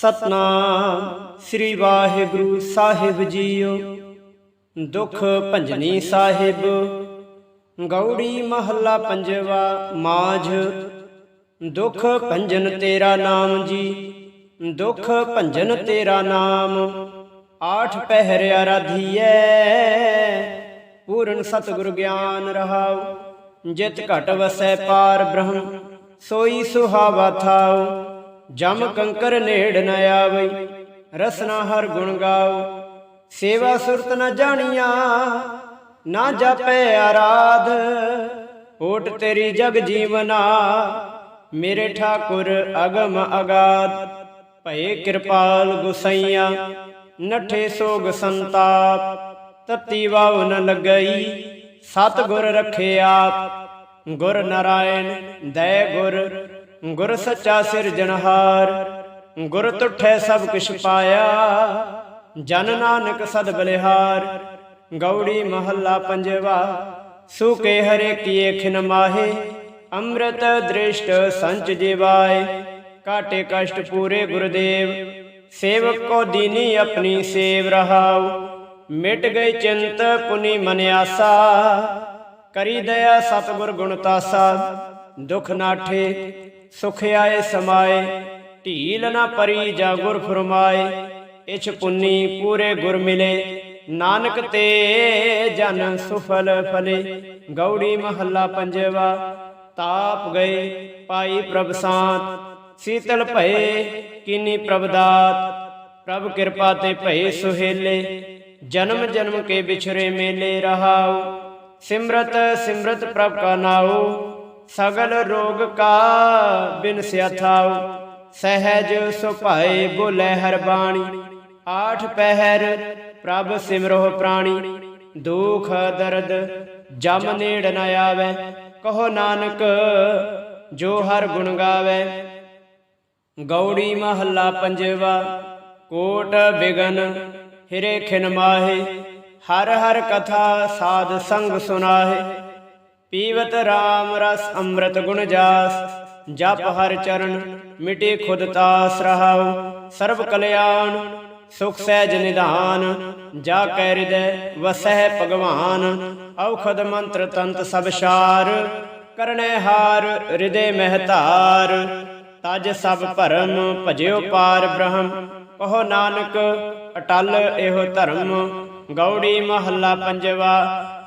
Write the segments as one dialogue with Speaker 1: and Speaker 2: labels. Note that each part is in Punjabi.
Speaker 1: ਸਤਨਾਮ, ਸ੍ਰੀ ਵਾਹਿਗੁਰੂ ਸਾਹਿਬ ਜੀਓ। ਦੁਖ ਭੰਜਨੀ ਸਾਹਿਬ, ਗੌੜੀ ਮਹੱਲਾ ਪੰਜਵਾ ਮਾਝ। ਦੁਖ ਭੰਜਨ ਤੇਰਾ ਨਾਮ ਜੀ, ਦੁਖ ਭੰਜਨ ਤੇਰਾ ਨਾਮ। ਆਠ ਪਹਿਰ ਆਰਾਧੀਐ, ਪੂਰਨ ਸਤਿਗੁਰ ਗਿਆਨ ਰਹਾਉ। ਜਿਤ ਘਟ ਵਸੈ ਪਾਰ ਬ੍ਰਹਮ, ਸੋਈ ਸੁਹਾਵਾ ਥਾਉ। ਜਮ ਕੰਕਰ ਨੇੜ ਨ ਆਵਈ, ਰਸਨਾ ਹਰ ਗੁਣ ਗਾਓ। ਸੇਵਾ ਸੁਰਤ ਨ ਜਾਣੀਆ, ਨਾ ਜਾਪੈ ਆਰਾਧ। ਓਟ ਤੇਰੀ ਜਗ ਜੀਵਨਾ, ਮੇਰੇ ਠਾਕੁਰ ਅਗਮ ਅਗਾਧ। ਭਏ ਕਿਰਪਾਲ ਗੁਸਈਆ, ਨਠੇ ਸੋਗ ਸੰਤਾਪ। ਤਤੀ ਵਾਵ ਨ ਲੱਗਈ ਸਤ ਗੁਰ ਰਖੇ ਆਪ। ਗੁਰ ਨਰਾਇਣ, ਦਇ ਗੁਰ ਗੁਰ ਸੱਚਾ ਸਿਰਜਣਹਾਰ ਗੁਰ ਤੁਠੈ ਸਭ ਕਿਛ ਪਾਇਆ। ਜਨ ਨਾਨਕ ਸਦ ਬਲਿਹਾਰ, ਗੌੜੀ ਮਹੱਲਾ ਪੰਜਵਾ। ਸੁਕੇ ਹਰੇ ਕੀਏ ਖਿਨ ਮਾਹੇ, ਅੰਮ੍ਰਿਤ ਦ੍ਰਿਸ਼ਟ ਸੰਚ ਜੀਵਾਏ। ਕਾਟੇ ਕਸ਼ਟ ਪੂਰੇ ਗੁਰਦੇਵ, ਸੇਵਕ ਕੋ ਦੀਨੀ ਆਪਣੀ ਸੇਵ ਰਹਾਉ। ਮਿਟ ਗਈ ਚਿੰਤ ਪੁਨੀ ਮਨ ਆਸਾ। ਕਰੀ ਦਇਆ ਸਤਿਗੁਰ ਗੁਣ ਤਾਸਾ, ਦੁਖ ਨਾਠੇ ਸੁਖ ਆਏ ਸਮਾਏ, ਢੀਲ ਨਾ ਪਰੀ ਜਾ ਗੁਰ ਫਰਮਾਏ ਇਛ ਪੁੰਨੀ ਪੂਰੇ ਗੁਰ ਮਿਲੇ, ਨਾਨਕ ਤੇ ਜਨ ਸੁਫਲ ਫਲੇ, ਗੌੜੀ ਮਹੱਲਾ ਪੰਜਵਾ, ਤਾਪ ਗਏ ਪਾਈ ਪ੍ਰਭ ਸਾਤ, ਸੀਤਲ ਭਏ ਕਿਨੀ ਪ੍ਰਭ ਦਾਤ, ਪ੍ਰਭ ਕਿਰਪਾ ਤੇ ਭਏ ਸੁਹੇਲੇ, ਜਨਮ ਜਨਮ ਕੇ ਵਿਛਰੇ ਮੇਲੇ ਰਹਾਉ, ਸਿਮਰਤ ਸਿਮਰਤ ਪ੍ਰਭ ਕਾ ਨਾਉ ਸਗਲ ਰੋਗ ਕਾ ਬਿਨ ਸਿਆਥਾਉ, ਸਹਿਜ ਸੁਭਾਏ ਬੋਲੇ ਹਰ ਬਾਣੀ ਆਠ ਪਹਿਰ ਪ੍ਰਭ ਸਿਮਰੋ ਪ੍ਰਾਣੀ, ਦੁਖ ਦਰਦ ਜਮ ਨੇੜ ਨ ਆਵੇ। ਕਹੋ ਨਾਨਕ, ਜੋ ਹਰ ਗੁਣ ਗਾਵੇ। ਗੌੜੀ ਮਹੱਲਾ ਪੰਜਵਾ, ਕੋਟ ਬਿਗਨ ਹਿਰੇ ਖਿਨ ਮਾਹੇ। ਹਰ ਹਰ ਕਥਾ ਸਾਧ ਸੰਗ ਸੁਨਾਹੇ। ਪੀਵਤ RAM ਰਸ ਅੰਮ੍ਰਿਤ ਗੁਣ ਜਾਸ, ਜਪ ਹਰ ਚਰਨ, ਮਿਟੇ ਖੁਦ ਤਾਸ ਰਹਾਉ, ਸਰਬ ਕਲਿਆਣ, ਸੁਖ ਸਹਿਜ ਨਿਧਾਨ, ਜਾ ਕੈ ਹਿਰਦੈ ਵਸਹਿ ਭਗਵਾਨ, ਔਖਦ ਮੰਤਰ ਤੰਤ ਸਭ ਸਾਰ, ਕਰਨੈ ਹਾਰ ਹਿਰਦੇ ਮਹਤਾਰ ਤਜ ਸਭ ਭਰਮ ਭਜਿਓ ਪਾਰ ਬ੍ਰਹਮ, ਕਹੋ ਨਾਨਕ ਅਟਲ ਇਹੋ ਧਰਮ, ਗੌੜੀ ਮਹੱਲਾ ਪੰਜਵਾ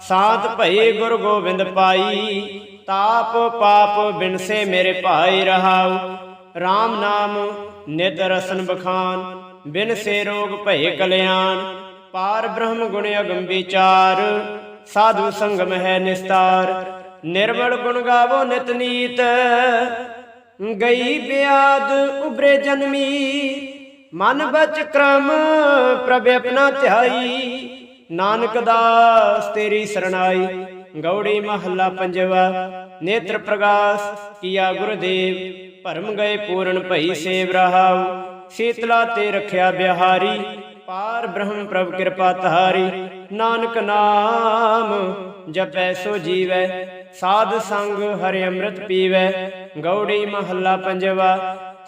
Speaker 1: ਸਾਤ ਭਈ ਗੁਰ ਗੋਬਿੰਦ ਪਾਈ। ਤਾਪ ਪਾਪ ਬਿਨਸੇ ਮੇਰੇ ਭਾਈ ਰਹਾਉ। RAM ਨਾਮ ਨਿਤ ਰਸਨ ਬਖਾਨ ਬਿਨ ਸੇ ਰੋਗ ਭਏ ਕਲਿਆਣ। ਪਾਰ ਬ੍ਰਹਮ ਗੁਣ ਅਗੰਮ ਵਿਚਾਰ, ਸਾਧੂ ਸੰਗਮ ਹੈ ਨਿਸਤਾਰ। ਨਿਰਮਲ ਗੁਣ ਗਾਵੋ ਨਿਤ ਨੀਤ, ਗਈ ਬਿਆਦ ਉਬਰੇ ਜਨਮੀ। ਮਨ ਬਚ ਕ੍ਰਮ ਪ੍ਰਭ ਆਪਣਾ ਧਿਆਈ। ਨਾਨਕ ਦਾਸ ਤੇਰੀ ਸਰਣਾਈ ਗੌੜੀ ਮਹੱਲਾ ਪੰਜਵਾ ਨੇਤਰ ਪ੍ਰਗਾਸ ਕੀਆ ਗੁਰਦੇਵ ਭਰਮ ਗਏ ਪੂਰਨ ਭਈ ਸੇਵ ਰਹਾਉ। ਸੀਤਲਾ ਤੇ ਰਖਿਆ ਬਿਹਾਰੀ ਪਾਰ ਬ੍ਰਹਮ ਪ੍ਰਭ ਕਿਰਪਾ ਧਾਰੀ। ਨਾਨਕ ਨਾਮ ਜਪੈ ਸੋ ਜੀਵੈ। ਸਾਧ ਸੰਗ ਹਰਿ ਅੰਮ੍ਰਿਤ ਪੀਵੈ। ਗੌੜੀ ਮਹੱਲਾ ਪੰਜਵਾ।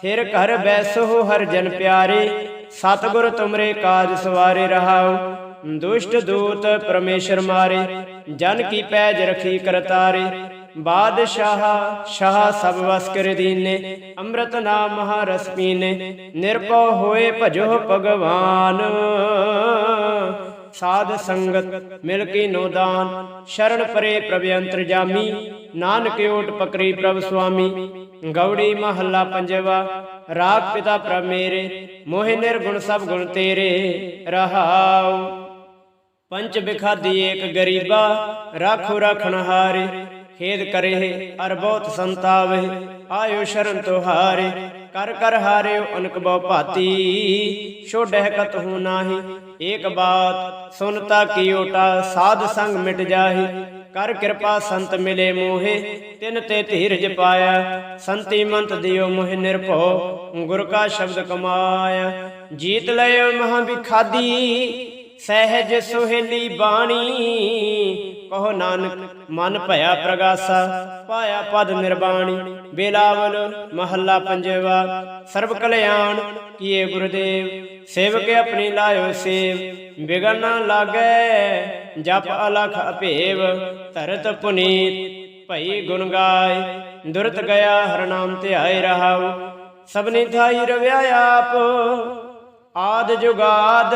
Speaker 1: ਥਿਰ ਘਰ ਬੈਸੋ ਹਰ ਜਨ ਪਿਆਰੇ। ਸਤਿਗੁਰ ਤੁਮਰੇ ਕਾਜ ਸਵਾਰੇ ਰਹਾਉ। ਦੁਸ਼ਟ ਦੂਤ ਪਰਮੇਸ਼ਰ ਮਾਰੇ, ਜਨ ਕੀ ਪੈਜ ਰਖੀ ਕਰਤਾਰੇ। ਬਾਦਸ਼ਾਹ, ਸ਼ਾਹ ਸਭ ਵਸ ਕਰ ਦੀਨੇ, ਅੰਮ੍ਰਿਤ ਨਾਮ ਮਹਾ ਰਸ ਪੀਨੇ, ਨਿਰਭਉ ਹੋਏ ਭਜੋ ਭਗਵਾਨ। ਸਾਧ ਸੰਗਤ ਮਿਲ ਕੇ ਨੋਦਾਨ ਸ਼ਰਨ ਪਰੇ ਪ੍ਰਭ ਅੰਤਰਜਾਮੀ ਨਾਨਕ ਓਟ ਪਕਰੀ ਪ੍ਰਭ ਸੁਆਮੀ। ਗੌੜੀ ਮਹੱਲਾ ਪੰਜਵਾ, ਰਾਗ ਪਿਤਾ ਪ੍ਰਭ ਮੇਰੇ, ਮੋਹਿ ਨਿਰਗੁਣ ਸਭ ਗੁਣ ਤੇਰੇ, ਰਹਾਉ। ਪੰਚ ਬਿਖਾਦੀ ਏਕ ਗਰੀਬਾ, ਰਾਖੋ ਰਖਣ ਹਾਰੇ, ਖੇਦ ਕਰੇ ਅਰ ਬਹੁਤ ਸੰਤਾਵੇ, ਆਇਓ ਸ਼ਰਨ ਤੁਹਾਰੇ ਕਰ ਕਰ ਹਾਰਿਓ ਅਨਕ ਬਹੁ ਭਾਤੀ ਛੋੜਹਿ ਕਤ ਹੂ ਨਾਹੀ, ਏਕ ਬਾਤ ਸੁਨਤਾ ਕੀ ਓਟਾ ਸਾਧ ਸੰਗ ਮਿਟ ਜਾਹੀ, ਕਰ ਕਿਰਪਾ ਸੰਤ ਮਿਲੇ ਮੋਹੇ, ਤਿਨ ਤੇ ਧੀਰਜ ਪਾਇਆ, ਸੰਤੀ ਮੰਤ ਦਿਓ ਮੋਹਿ ਨਿਰਭਉ, ਗੁਰ ਕਾ ਸ਼ਬਦ ਕਮਾਇਆ, ਜੀਤ ਲਿਓ ਮਹਾ ਵਿਖਾਦੀ ਸਹਿਜ ਸੁਹੇਲੀ ਬਾਣੀ, ਕਹੋ ਨਾਨਕ, ਮਨ ਭਇਆ ਪ੍ਰਗਾਸਾ, ਪਾਇਆ ਪਦ ਨਿਰਵਾਣੀ ਬੇਲਾਵਲ ਮਹੱਲਾ ਪੰਜਵਾ, ਸਰਬ ਕਲਿਆਣ ਕੀਏ ਗੁਰਦੇਵ, ਸੇਵਕ ਆਪਣੀ ਲਾਇਓ ਸੇਵ, ਬਿਗਨ ਨਾ ਲਾਗੈ, ਜਪ ਅਲਖ ਅਭੇਵ, ਧਰਤ ਪੁਨੀਤ, ਭਈ ਗੁਣ ਗਾਏ, ਦੁਰਤ ਗਿਆ ਹਰ ਨਾਮ ਧਿਆਏ ਰਹਾਉ ਸਭਨੀ ਥਾਈ ਰਵਿਆ ਆਪ ਆਦ ਜੁਗਾਦ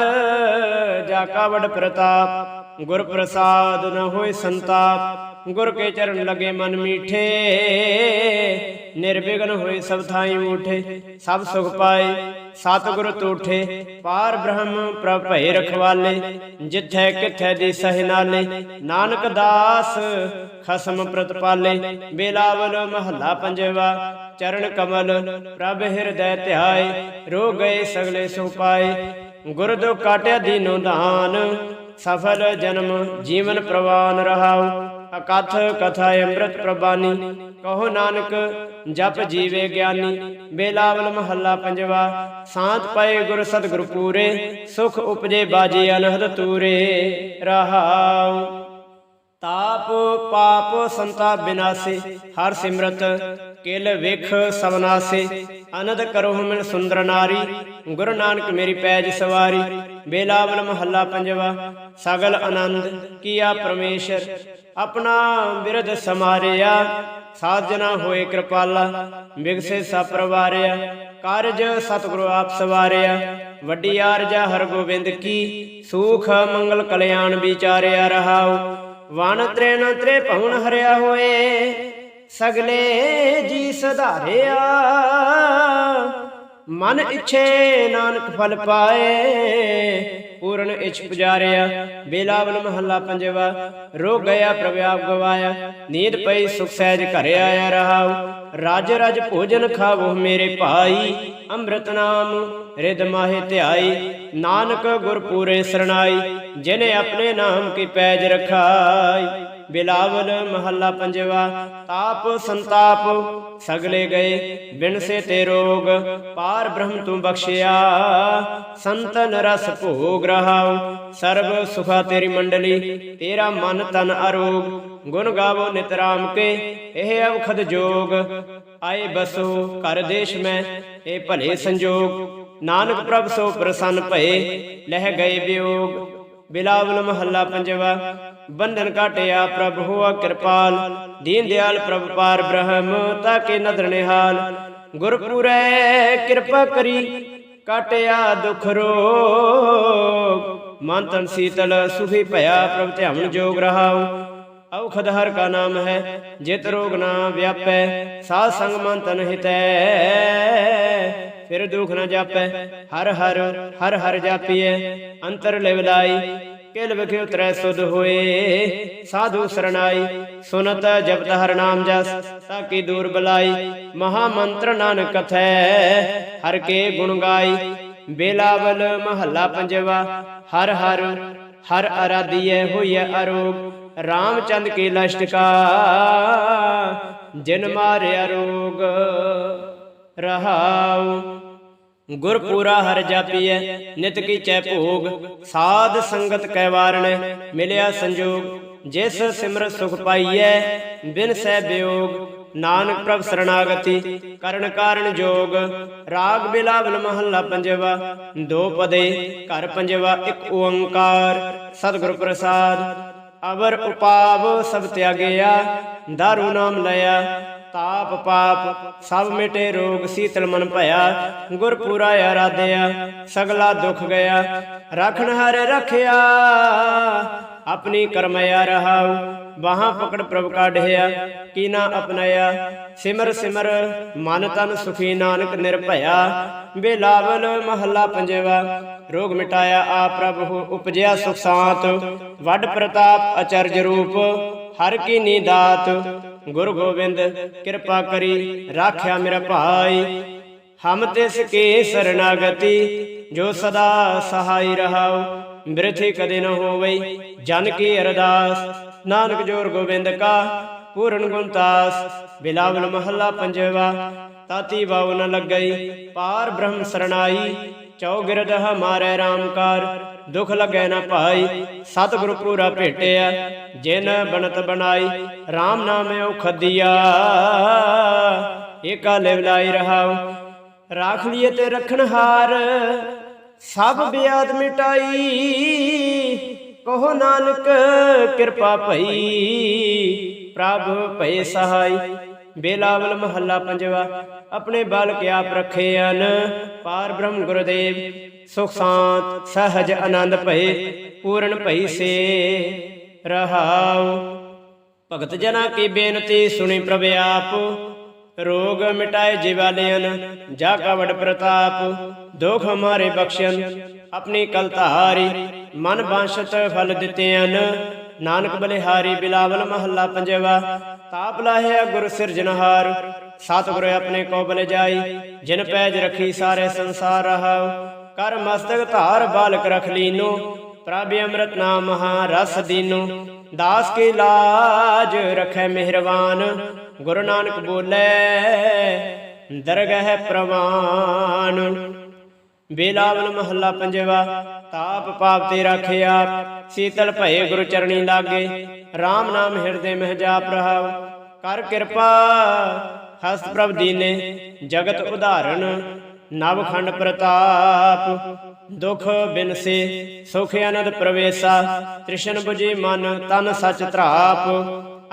Speaker 1: ਜਾ ਕਾ ਪ੍ਰਤਾਪ। ਗੁਰ ਪ੍ਰਸਾਦ ਨ ਹੋਏ ਸੰਤਾਪ, ਗੁਰ ਕੇ ਚਰਨ ਲਗੇ ਮਨ ਮੀਠੇ। ਨਿਰਵਿਘਨ ਹੋਏ ਸਭ ਥਾਈ ਉਠੇ ਸਭ ਸੁਖ ਪਾਏ। ਸਤਿਗੁਰ ਤੂਠੇ, ਪਾਰ ਬ੍ਰਹਮ ਪ੍ਰਭ ਭਏ ਰਖਵਾਲੇ, ਜਿੱਥੈ ਕਿਥੈ ਦੀ ਸਹਿ ਨਾਨਕ ਦਾਸ ਖਸਮ ਪ੍ਰਤਪਾਲੇ ਬੇਲਾਵਲ ਮਹੱਲਾ ਪੰਜਵਾ, ਚਰਨ ਕਮਲ ਪ੍ਰਭ ਹਿਰਦੈ ਧਿਆਏ ਰੋ ਗਏ ਸਗਲੇ ਸੁਖ ਪਾਏ ਗੁਰ ਦੋ ਕਾਟਿਆ ਦੀਨੋ ਦਾਨ, ਸਫਲ ਜਨਮ ਜੀਵਨ ਪ੍ਰਵਾਨ ਰਹਾਉ ਅਕਥ ਕਥਾ ਅੰਮ੍ਰਿਤ ਪ੍ਰਬਾਨੀ ਕਹੋ ਨਾਨਕ, ਜਪ ਜੀਵੇ ਗਿਆਨੀ। ਬੇਲਾਵਲ ਮਹੱਲਾ ਪੰਜਵਾ। ਸਾਤ ਪਏ ਗੁਰ ਸਤਿਗੁਰ ਪੂਰੇ। ਸੁਖ ਉਪਜੇ ਬਾਜੇ ਅਨਹਦ ਤੂਰੇ। ਰਹਾਉ। ਤਾਪ ਪਾਪ ਸੰਤਾ ਬਿਨਾਸੇ। ਹਰ ਸਿਮਰਤ ਕਿਲ ਵਿਖ ਸਵਨਾਸੇ। ਅਨੰਦ ਕਰੋ ਮਿਲ ਸੁੰਦਰ ਨਾਰੀ। ਗੁਰੂ ਨਾਨਕ ਮੇਰੀ ਪੈਜ ਸਵਾਰੀ। ਬੇਲਾਵਲ ਮਹੱਲਾ ਪੰਜਵਾ, ਸਗਲ ਆਨੰਦ ਕੀਆ ਪਰਮੇਸ਼ਰ। ਆਪਣਾ ਬਿਰਧ ਸਮਾਰਿਆ, ਸਾਜਨਾ ਹੋਏ ਕਿਰਪਾਲਾ, ਬਿਗਸੇ ਸਪਰਵਾਰਿਆ ਕਾਰਜ ਸਤਿਗੁਰੂ ਆਪ ਸਵਾਰਿਆ। ਵੱਡੀ ਆਰਜਾ ਹਰ ਗੋਬਿੰਦ ਕੀ, ਸੂਖ ਮੰਗਲ ਕਲਿਆਣ ਵਿਚਾਰਿਆ ਰਹਾਉ। ਵਣ ਤ੍ਰੇਨ ਤ੍ਰੇ ਭਵਨ ਹਰਿਆ ਹੋਏ, ਸਗਲੇ ਜੀ ਸਧਾਰਿਆ। ਮਨ ਇਛੇ ਨਾਨਕ ਫਲ ਪਾਏ। ਪੂਰਨ ਇਛ ਪੁਜਾਰਿਆ ਬੇਲਾਵਲ ਮਹੱਲਾ ਪੰਜਵਾ, ਰੋ ਗਿਆ ਪ੍ਰਭ ਆਪ ਗਵਾਇਆ, ਨੀਂਦ ਪਈ ਸੁਖ ਸਹਿਜ ਘਰੇ ਆਇਆ ਰਹਾਉ। ਰਾਜ ਰਜ ਭੋਜਨ ਖਾਵੋ ਮੇਰੇ ਭਾਈ, ਅੰਮ੍ਰਿਤ ਨਾਮ ਰਿਦ ਮਾਹੇ ਧਿਆਈ। ਨਾਨਕ ਗੁਰ ਪੂਰੇ ਸਰਣਾਈ, ਜਿਨੇ ਆਪਣੇ ਨਾਮ ਕੀ ਪੈਜ ਰਖਾਈ। ਬਿਲਾਵਲ ਮਹੱਲਾ ਪੰਜਵਾ, ਤਾਪ ਸੰਤਾਪ ਸਗਲੇ ਗਏ, ਬਿਨ ਤੇ ਰੋਗ, ਪਾਰ ਬ੍ਰਹਮ ਤੂੰ ਬਖਸ਼ਿਆ। ਸੰਤਨ ਰਸ ਭੋਗ ਰਹਾਉ, ਸਰਬ ਸੁਖਾ ਤੇਰੀ ਮੰਡਲੀ, ਤੇਰਾ ਮਨ ਤਨ ਅਰੋਗ। ਗੁਣ ਗਾਵੋ ਨਿਤ ਰਾਮ ਕੇ, ਇਹ ਅਵਖਦ ਜੋਗ। ਆਏ ਬਸੋ, ਘਰ ਦੇਸ਼ ਮੈਂ, ਇਹ ਭਲੇ ਸੰਜੋਗ। ਨਾਨਕ ਪ੍ਰਭ ਸੋ ਪ੍ਰਸੰਨ ਭਏ, ਲਹਿ ਗਏ ਵਿਯੋਗ। ਬਿਲਾਵਲ ਮਹੱਲਾ ਪੰਜਵਾ ਬੰਧਨ ਕਾਟਿਆ ਪ੍ਰਭ ਹੋਆ ਕਿਰਪਾਲ। ਦੀਨ ਦਿਆਲ ਪ੍ਰਭ ਪਾਰ ਬ੍ਰਹਮ ਤਾਕੇ ਨਦਰ ਨਿਹਾਲ। ਗੁਰਪੁਰੈ ਕਿਰਪਾ ਕਰੀ ਕਾਟਿਆ ਦੁਖ ਰੋਗ। ਮਨ ਤਨ ਸੀਤਲ, ਸੁਖੀ ਭਇਆ ਪ੍ਰਭ ਧਿਆਵਨ ਜੋਗ ਰਹਾਉ। ਔਖਦ ਹਰ ਕਾ ਨਾਮ ਹੈ, ਜਿਤ ਰੋਗ ਨਾ ਵਿਆਪੈ। ਸਾਧ ਸੰਗ ਮਨ ਤਨ ਹਿਤੈ, ਫਿਰ ਦੁਖ ਨਾ ਜਾਪੈ। ਹਰ ਹਰ ਹਰ ਹਰ ਜਾਪੀਐ, ਅੰਤਰ ਲਿਵ ਲਾਈ। ਕਿਲ ਵਿਖੇ ਉਤਰੈ ਸੁਧ ਹੋਏ। ਸਾਧੂ ਸਰਣਾਈ, ਸੁਨਤ ਜਪਤ ਹਰ ਨਾਮ ਜਸ ਤਾਕੀ ਦੂਰ ਬਲਾਈ। ਮਹਾ ਮੰਤਰ ਨਾਨਕ ਕਥੈ, ਹਰ ਕੇ ਗੁਣ ਗਾਈ। ਬੇਲਾਵਲ ਮਹੱਲਾ ਪੰਜਵਾ, ਹਰ ਹਰ ਹਰ ਅਰਾਧੀਐ ਹੋਈਐ ਅਰੋਗ। ਰਾਮਚੰਦ ਕੀ ਲਸ਼ਟਕਾ, ਜਿਨ ਮਾਰਿਆ ਰੋਗ, ਰਹਾਉ। ਗੁਰਪੂਰਾ ਹਰ ਜਾਪੀਐ, ਨਿਤ ਕੀਚੈ ਭੋਗ, ਸਾਧ ਸੰਗਤ ਕੈ ਵਾਰਣੈ, ਮਿਲਿਆ ਸੰਜੋਗ, ਜਿਸ ਸਿਮਰ ਸੁਖ ਪਾਈਐ, ਬਿਨ ਸਹਿ ਬਿਯੋਗ ਨਾਨਕ ਪ੍ਰਭ ਸਰਣਾਗਤੀ, ਕਰਨ ਕਾਰਨ ਜੋਗ, ਰਾਗ ਬਿਲਾਵਲ ਮਹੱਲਾ ਪੰਜਵਾ, ਦੋ ਪਦੇ, ਘਰ ਪੰਜਵਾ, ਇੱਕ ਓੰਕਾਰ, ਸਤਿਗੁਰ ਪ੍ਰਸਾਦ, ਅਵਰ ਉਪਾਵ ਸਭ ਤਿਆਗਿਆ, ਦਾਰੂ ਨਾਮ ਲਿਆ ਤਾਪ ਪਾਪ, ਸਭ ਮਿਟੇ ਰੋਗ ਸੀਤਲ ਮਨ ਭਇਆ। ਗੁਰਪੂਰਾ ਆਰਾਧਿਆ, ਸਗਲਾ ਦੁਖ ਗਿਆ। ਰਖਣ ਹਰ ਰਖਿਆ, ਆਪਣੀ ਕਰਮਿਆ ਰਹਾਉ। ਬਾਹਾਂ ਪਕੜ ਪ੍ਰਭ ਕਾਢਿਆ ਕੀਨਾ ਅਪਨਾਇਆ ਸਿਮਰ ਸਿਮਰ, ਮਨ ਤਨ ਸੁਖੀ ਨਾਨਕ ਨਿਰਭਇਆ। ਬੇਲਾਵਲ ਮਹੱਲਾ ਪੰਜਵਾ, ਰੋਗ ਮਿਟਾਇਆ ਆ ਪ੍ਰਭ ਹੋ, ਉਪਜਿਆ ਸੁਖ ਸਾਤ। ਵੱਡ ਪ੍ਰਤਾਪ ਅਚਰਜ ਰੂਪ, ਹਰ ਕੀ ਨੀਦਾਤ ਗੁਰੂ ਗੋਬਿੰਦ, ਕਿਰਪਾ ਕਰੀ, ਰਾਖਿਆ ਮੇਰਾ ਭਾਈ। ਹਮ ਤਿਸ ਕੇ ਸਰਣਾਗਤੀ ਜੋ ਸਦਾ ਸਹਾਈ ਰਹਾਉ। ਬਿਰਥੀ ਕਦੇ ਨ ਹੋਵਈ, ਜਨ ਕੀ ਅਰਦਾਸ। ਨਾਨਕ ਜੋਰ ਗੋਬਿੰਦ ਕਾ, ਪੂਰਨ ਗੁਣਤਾਸ ਬਿਲਾਵਲ ਮਹੱਲਾ ਪੰਜਵਾ, ਤਾਤੀ ਬਾਉ ਨ ਲੱਗਈ, ਪਾਰ ਬ੍ਰਹਮ ਸਰਣਾਈ। ਚੌਗਿਰਦ ਹਮਾਰੇ ਰਾਮਕਾਰ ਦੁਖ ਲੱਗੈ ਨਾ ਭਾਈ ਸਤਿਗੁਰੂ ਪੂਰਾ ਭੇਟਿਆ, ਜਿਨ ਬਨਤ ਬਣਾਈ RAM ਨਾਮ ਔਖਦੀਆ ਏਕਾ ਲਿਵ ਲਾਈ ਰਹਾਉ, ਰਾਖ ਲਿਏ ਤੇ ਰਖਣ ਹਾਰ, ਸਭ ਬਿਆਦ ਮਿਟਾਈ, ਕਹੋ ਨਾਨਕ ਕਿਰਪਾ ਭਈ, ਪ੍ਰਭ ਭਏ ਸਹਾਈ। ਬੇਲਾਵਲ ਮਹੱਲਾ ਪੰਜਵਾ, ਆਪਣੇ ਬਾਲਕ ਆਪ ਰੱਖੇ ਅਨ ਪਾਰ ਬ੍ਰਹਮ ਗੁਰਦੇਵ, ਸੁਖ ਸ਼ਾਂਤ, ਸਹਜ ਆਨੰਦ ਭਏ, ਪੂਰਨ ਭਈ ਸੇ, ਰਹਾਉ। ਭਗਤ ਜਨਾ ਕੀ ਬੇਨਤੀ ਸੁਣੀ ਪ੍ਰਭ ਆਪ। ਰੋਗ ਮਿਟਾਏ ਜਿਵਾਲਿਆਨ ਜਾ ਕਾ ਪ੍ਰਤਾਪ। ਦੁਖ ਹਮਾਰੇ ਬਖਸ਼ਣ, ਆਪਣੀ ਕਲ ਧਾਰੀ, ਮਨ ਬਾਂਸ਼ਤ ਫਲ ਦਿੱਤੇਨ ਨਾਨਕ ਬਲਿਹਾਰੀ ਬਿਲਾਵਲ ਮਹੱਲਾ ਪੰਜਵਾ। ਤਾਪ ਲਾਹਿਆ ਗੁਰ ਸਿਰਜਨਹਾਰ ਸਤਿਗੁਰ ਆਪਣੇ ਕੋ ਬਲ ਜਾਈ ਜਿਨ ਪੈਜ ਰਖੀ ਸਾਰੇ ਸੰਸਾਰ ਰਹਾਉ। ਕਰ ਮਸਤਕ ਧਾਰ ਬਾਲਕ ਰਖ ਲੀਨੋ, ਪ੍ਰਭ ਅੰਮ੍ਰਿਤ ਨਾਮ ਮਹਾ ਰਸ ਦੀਨੋ। ਦਾਸ ਕੀ ਲਾਜ ਰਖੈ ਮਿਹਰਬਾਨ ਗੁਰੂ ਨਾਨਕ ਬੋਲੇ, ਦਰਗਹਿ ਪ੍ਰਵਾਨ। ਬੇਲਾਵਲ ਮਹੱਲਾ ਪੰਜਵਾ, ਤਾਪ ਪਾਪ ਤੇ ਰਾਖਿਆ ਸੀਤਲ ਭਏ ਗੁਰੂ ਚਰਣੀ ਲਾਗੇ। RAM ਨਾਮ ਹਿਰਦੇ ਮਹਿ ਜਾਪ ਰਹਾਉ ਕਰ ਕਿਰਪਾ, ਹਸਤ ਪ੍ਰਭ ਦੀਨੇ, ਜਗਤ ਉਧਾਰਨ, ਨਵ ਖੰਡ ਪ੍ਰਤਾਪ। ਦੁਖ ਬਿਨਸੇ ਸੁਖ ਅਨੰਦ ਪ੍ਰਵੇਸਾ। ਤ੍ਰਿਸ਼ਨ 부ਜੀ ਮਨ, ਤਨ ਸਚ ਧਰਾਪ।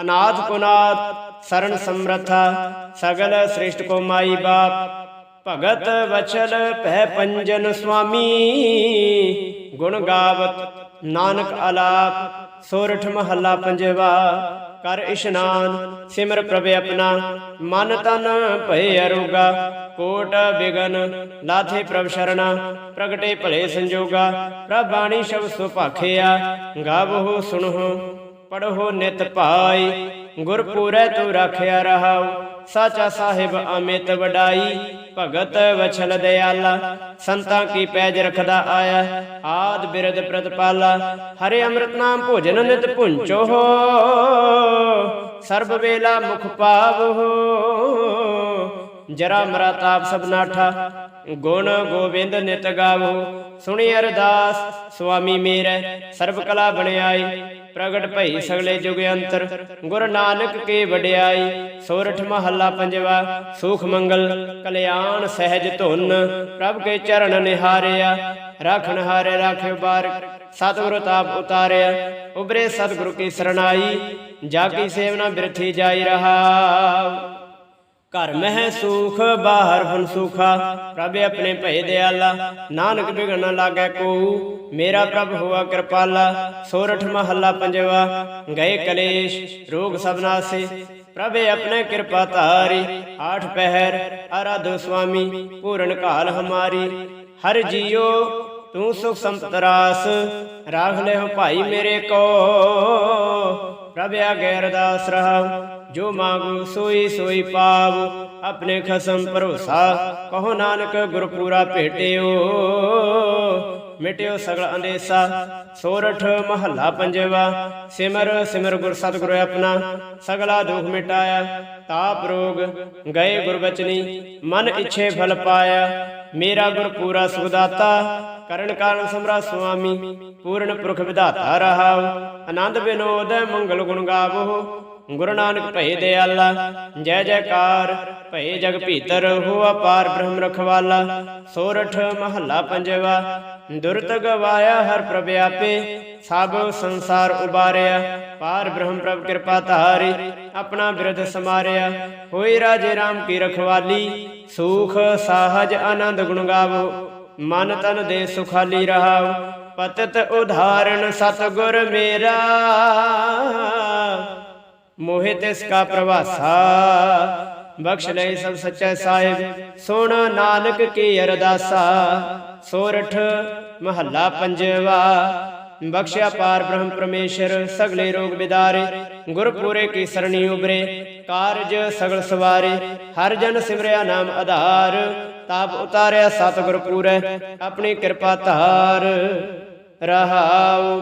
Speaker 1: ਅਨਾਥ ਕੁਨਾਥ ਸਰਣ ਸਮਰਥਾ। ਸਗਲ ਸ੍ਰਿਸ਼ਟ ਕੋ ਮਾਈ ਬਾਪ। ਭਗਤ ਵਚਲ ਪਹਿ ਪੰਜਨ ਸੁਆਮੀ। ਗੁਣ ਗਾਵਤ ਨਾਨਕ ਅਲਾਪ, ਸੋਰਠ ਮਹੱਲਾ ਪੰਜਵਾ, ਕਰ ਇਸ਼ਨਾਨ, ਸਿਮਰ ਪ੍ਰਭ ਆਪਣਾ, ਮਨ ਤਨ ਭਏ ਅਰੋਗਾ, ਕੋਟ ਬਿਗਨ, ਲਾਥੇ ਪ੍ਰਭ ਸ਼ਰਣਾ, ਪ੍ਰਗਟੇ ਭਲੇ ਸੰਜੋਗਾ, ਪ੍ਰਭ ਬਾਣੀ ਸ਼ਬਦ ਸੁਭਾਖਿਆ ਗਾਵੋ ਸੁਣੋ ਪੜੋ ਨਿਤ ਭਾਈ ਗੁਰ ਤੂੰ ਰਾਖਿਆ ਰਹਾਉ। ਸਾਚਾ ਸਾਹਿਬ ਅਮਿਤ ਵਡਾਈ, ਭਗਤ ਵਛਲ ਦਿਆਲਾ, ਸੰਤਾਂ ਕੀ ਪੈਜ ਰਖਦਾ ਆਇਆ, ਆਦ ਬਿਰਦ ਪ੍ਰਤਪਾਲਾ, ਹਰੇ ਅੰਮ੍ਰਿਤ ਨਾਮ ਭੋਜਨ ਨਿਤ ਪੁੰਚੋ ਹੋ, ਸਰਬ ਵੇਲਾ ਮੁਖ ਪਾਵੋ ਜਰਾ ਮਰਾ ਤਾਪ ਸਭ ਨਾਠਾ, ਗੁਣ ਗੋਬਿੰਦ ਨਿਤ ਗਾਵੋ, ਸੁਣੀ ਅਰਦਾਸ, ਸੁਆਮੀ ਮੇਰੇ, ਸਰਬ ਕਲਾ ਬਣਾਈ ਪ੍ਰਗਟ ਭਈ ਸਗਲੇ ਜੁਗ ਅੰਤਰ। ਗੁਰ ਨਾਨਕ ਕੇ ਵਡਿਆਈ, ਸੋਰਠ ਮਹੱਲਾ ਪੰਜਵਾ, ਸੁਖ ਮੰਗਲ, ਕਲਿਆਣ ਸਹਿਜ ਧੁਨ, ਪ੍ਰਭ ਕੇ ਚਰਨ ਨਿਹਾਰਿਆ, ਰਾਖਣ ਹਾਰੇ ਰਾਖਿਓ ਬਾਰਕ ਸਤਿਗੁਰੂ ਤਾਪ ਉਤਾਰਿਆ ਉਬਰੇ ਸਤਿਗੁਰੂ ਕੀ ਸਰਣਾਈ ਜਾ ਕੀ ਸੇਵਨਾ ਬਿਰਥੀ ਜਾਈ ਰਹਾ ਘਰ ਮਹਿ ਸੁਖ, ਬਾਹਰ ਫਨ ਸੁਖਾ। ਪ੍ਰਭ ਆਪਣੇ ਭਏ ਦਿਆਲਾ ਨਾਨਕ ਬਿਗਨ ਨ ਲਾਗੈ ਕੋ। ਮੇਰਾ ਪ੍ਰਭ ਹੋਆ ਕਿਰਪਾਲਾ, ਸੋਰਠ ਮਹੱਲਾ ਪੰਜਵਾ। ਗਏ ਕਲੇਸ਼, ਰੋਗ ਸਭ ਨਾਸੇ। ਪ੍ਰਭ ਆਪਣੇ ਕਿਰਪਾ ਧਾਰੀ, ਆਠ ਪਹਿਰ, ਆਰਾਧੋ ਸੁਆਮੀ, ਪੂਰਨ ਕਾਲ ਹਮਾਰੀ। ਹਰ ਜੀਓ, ਤੂੰ ਸੁਖ ਸੰਤਰਾਸ ਰਾਖ ਲਿਓ ਭਾਈ ਮੇਰੇ ਕੋ। ਪ੍ਰਭ ਆਗੇ ਅਰਦਾਸ ਰਹਾ ਜੋ ਮਾਗੂ ਸੋਈ ਸੋਈ ਪਾਵ, ਆਪਣੇ ਖਸਮ ਭਰੋਸਾ, ਕਹੋ ਨਾਨਕ ਗੁਰ ਪੂਰਾ ਭੇਟਿਓ। ਮਿਟਿਓ ਸਗਲ ਅੰਦੇਸਾ, ਸੋਰਠ ਮਹੱਲਾ ਪੰਜਵਾ, ਸਿਮਰ ਸਿਮਰ ਗੁਰ ਸਤਿਗੁਰ ਆਪਣਾ, ਸਗਲਾ ਦੁਖ ਮਿਟਾਇਆ, ਤਾਪ ਰੋਗ, ਗਏ ਗੁਰਬਚਨੀ, ਮਨ ਇੱਛੇ ਫਲ ਪਾਇਆ, ਮੇਰਾ ਗੁਰ ਪੂਰਾ ਸੁਖਦਾਤਾ ਕਰਨ ਕਾਰਨ ਸਮਰਾ ਸੁਆਮੀ, ਪੂਰਨ ਪੁਰਖ ਵਿਧਾਤਾ ਰਹਾਉ। ਆਨੰਦ ਬਿਨੋਦ ਮੰਗਲ ਗੁਣ ਗਾਵੋ। ਗੁਰੂ ਨਾਨਕ ਭਏ ਦਿਆਲਾ, ਜੈ ਜੈਕਾਰ, ਭਏ ਜਗ ਭੀਤਰ ਹੋ ਪਾਰ ਬ੍ਰਹਮ ਰਖਵਾਲਾ। ਸੋਰਠ ਮਹੱਲਾ ਪੰਜਵਾ, ਦੁਰਤ ਗਵਾਇਆ ਹਰ ਪ੍ਰਭ ਆਪੇ। ਸਭ ਸੰਸਾਰ ਉਬਾਰਿਆ, ਪਾਰ ਬ੍ਰਹਮ ਪ੍ਰਭ ਕਿਰਪਾ ਧਾਰੀ, ਆਪਣਾ ਬਿਰਧ ਸਮਾਰਿਆ। ਹੋਏ ਰਾਜੇ RAM ਕੀ ਰਖਵਾਲੀ, ਸੁਖ, ਸਾਹਜ, ਆਨੰਦ ਗੁਣ ਗਾਵੋ। ਮਨ ਤਨ ਦੇ ਸੁਖਾਲੀ ਰਹਾਉ, ਪਤਤ ਉਧਾਰਨ ਸਤਗੁਰ ਮੇਰਾ। ਮੋਹਿ ਤਿਸ ਕਾ ਪ੍ਰਵਾਸਾ, ਬਖਸ਼ ਲੈ ਸਭ ਸੱਚਾ ਸਾਹਿਬ, ਸੁਣ ਨਾਨਕ ਕੀ ਅਰਦਾਸਾ। ਸੋਰਠ ਮਹੱਲਾ ਪੰਜਵਾ, ਬਖਸ਼ਿਆ ਪਾਰ ਬ੍ਰਹਮ ਪਰਮੇਸ਼ਰ, ਸਗਲੇ ਰੋਗ ਬਿਦਾਰੇ, ਗੁਰਪੂਰੇ ਕੀ ਸਰਣੀ ਉਬਰੇ ਕਾਰਜ ਸਗਲ ਸਵਾਰੇ, ਹਰ ਜਨ ਸਿਮਰਿਆ ਨਾਮ ਆਧਾਰ। ਤਾਪ ਉਤਾਰਿਆ ਸਤਿਗੁਰ ਪੂਰੈ, ਆਪਣੀ ਕਿਰਪਾ ਧਾਰ ਰਹਾਉ।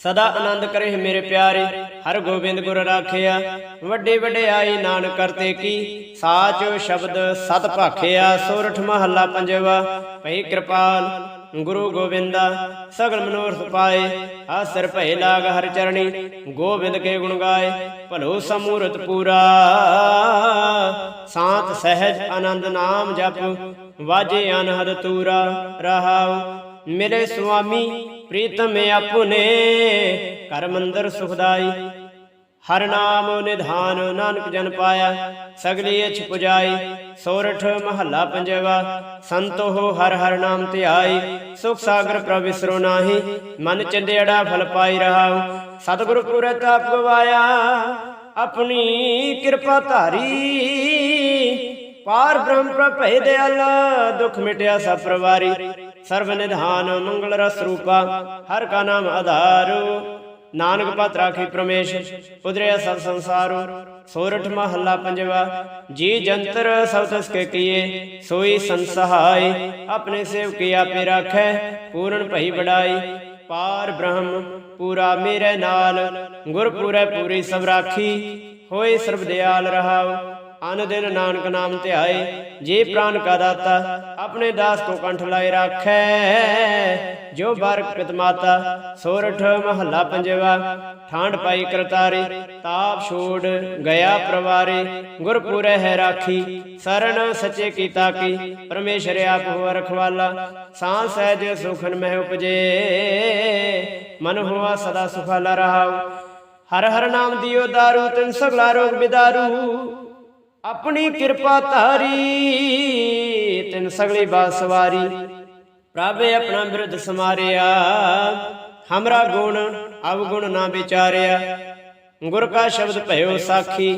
Speaker 1: ਸਦਾ ਆਨੰਦ ਕਰੇ ਮੇਰੇ ਪਿਆਰੇ, ਹਰ ਗੋਬਿੰਦ ਗੁਰ ਰਾਖਿਆ। ਵੱਡੇ ਵਡਿਆਈ ਨਾਨਕ ਕਰਤੇ ਕੀ, ਸਾਚ ਸ਼ਬਦ ਸਤ ਭਾਖਿਆ, ਸੋਰਠ ਮਹੱਲਾ ਪੰਜਵਾ, ਭਈ ਕਿਰਪਾਲ ਗੁਰੂ ਗੋਬਿੰਦਾ ਸਗਲ ਮਨੋਰਥ ਪਾਏ, ਆਸਰ ਭਏ ਲਾਗ ਹਰ ਚਰਣੀ, ਗੋਬਿੰਦ ਕੇ ਗੁਣ ਗਾਏ, ਭਲੋ ਸਮੂਰਤ ਪੂਰਾ। ਸਾਤ ਸਹਿਜ ਆਨੰਦ ਨਾਮ ਜਪ, ਵਾਜੇ ਅਨਹਦ ਤੂਰਾ, ਰਹਾਉ ਮੇਰੇ ਸੁਆਮੀ, ਪ੍ਰੀਤਮ ਆਪਣੇ ਕਰ ਮੰਦਰ ਸੁਖਦਾਈ ਹਰ ਨਾਮ ਨਿਧਾਨ ਨਾਨਕ ਜਨ ਪਾਇਆ, ਸਗਲੀ ਅਛ ਪੁਜਾਈ, ਸੋਰਠ ਮਹੱਲਾ ਪੰਜਵਾ, ਸੰਤੋ ਹਰ ਹਰ ਨਾਮ ਧਿਆਈ, ਸੁਖ ਸਾਗਰ ਪ੍ਰਭ ਵਿਸਰੋ ਨਾਹੀ, ਮਨ ਚੰਦੇੜਾ ਫਲ ਪਾਈ ਰਹਾਉ, ਸਤਿਗੁਰੂ ਪੁਰੈ ਤਾਪ ਗਵਾਇਆ, ਆਪਣੀ ਕਿਰਪਾ ਧਾਰੀ, ਪਾਰ ਬ੍ਰਹਮ ਪ੍ਰਭ ਦਿਆਲਾ ਦਿਆਲ, ਦੁਖ ਮਿਟਿਆ ਸਭ ਪਰਵਾਰੀ ਸਰਬ ਨਿਧਾਨ ਮੰਗਲ ਰਸ ਰੂਪਾ, ਹਰ ਕਾ ਨਾਮ ਆਧਾਰੋ। ਨਾਨਕ ਭਤ ਰਾਖੀ ਪਰਮੇਸ਼ ਉਦਰਿਆ ਸਭ ਸੰਸਾਰੋ, ਸੋਰਠ ਮਹੱਲਾ ਪੰਜਵਾ, ਜੀ ਜੰਤਰ ਸਭ ਤਸ ਕੇ ਕੀਏ, ਸੋਈ ਸੰਸਹਾਈ ਆਪਣੇ ਸੇਵਕੀ ਆਪੇ ਰਾਖੈ, ਪੂਰਨ ਭਈ ਬੜਾਈ ਪਾਰ ਬ੍ਰਹਮ, ਪੂਰਾ ਮੇਰੇ ਨਾਲ ਗੁਰ ਪੂਰੀ ਸਭ ਰਾਖੀ, ਹੋਏ ਸਰਬ ਦਿਆਲ ਰਹਾਉ। ਅਨ ਦਿਨ ਨਾਨਕ ਨਾਮ ਧਿਆਏ, ਜੇ ਪ੍ਰਾਨ ਕਾ ਦਾਤਾ, ਆਪਣੇ ਦਾਸ ਕੋ ਕੰਠ ਲਾਏ ਰਾਖੈ। ਜੋ ਬਰਕਤ ਮਾਤਾ, ਸੋਰਠ ਮਹੱਲਾ ਪੰਜਵਾ ਠਾਂਡ ਪਾਈ ਕਰਤਾਰੇ, ਤਾਪ ਛੋੜ ਗਿਆ ਪ੍ਰਵਾਰੇ। ਗੁਰਪੁਰੈ ਹੈ ਰਾਖੀ ਸਰਣ ਸੱਚੇ ਕੀਤਾ ਕੀ, ਪਰਮੇਸ਼ਰ ਆਪ ਹੋਆ ਰਖਵਾਲਾ। ਸਾਂ ਸਹਿਜ ਸੁਖਨ ਮਹਿ ਉਪਜੇ, ਮਨ ਹੋਆ ਸਦਾ ਸੁਖਾਲਾ ਰਹਾਉ। ਹਰ ਹਰ ਨਾਮ ਦਿਓ ਦਾਰੂ, ਤਿਨ ਸਗਲਾ ਰੋਗ ਬਿਦਾਰੂ। ਆਪਣੀ ਕਿਰਪਾ ਧਾਰੀ, ਤਿਨ ਸਗਲੀ ਬਾਤ ਪ੍ਰਭੇ ਆਪਣਾ ਬਿਰਧ ਸਮਾਰਿਆ, ਹਮਰਾ ਗੁਣ, ਅਵਗੁਣ ਨਾ ਵਿਚਾਰਿਆ। ਗੁਰ ਕਾ ਸ਼ਬਦ ਭਇਓ ਸਾਖੀ,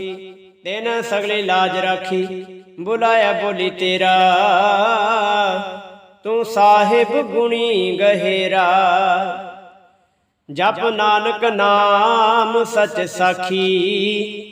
Speaker 1: ਤਿਨ ਸਗਲੀ ਲਾਜ ਰਾਖੀ। ਬੁਲਾਇਆ ਬੋਲੀ ਤੇਰਾ, ਤੂੰ ਸਾਹਿਬ ਗੁਣੀ ਗਹਿਰਾ। ਜਪ ਨਾਨਕ ਨਾਮ ਸਚ ਸਾਖੀ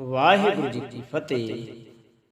Speaker 1: ਵਾਹਿਗੁਰੂ ਜੀ ਕੀ ਫਤਿਹ।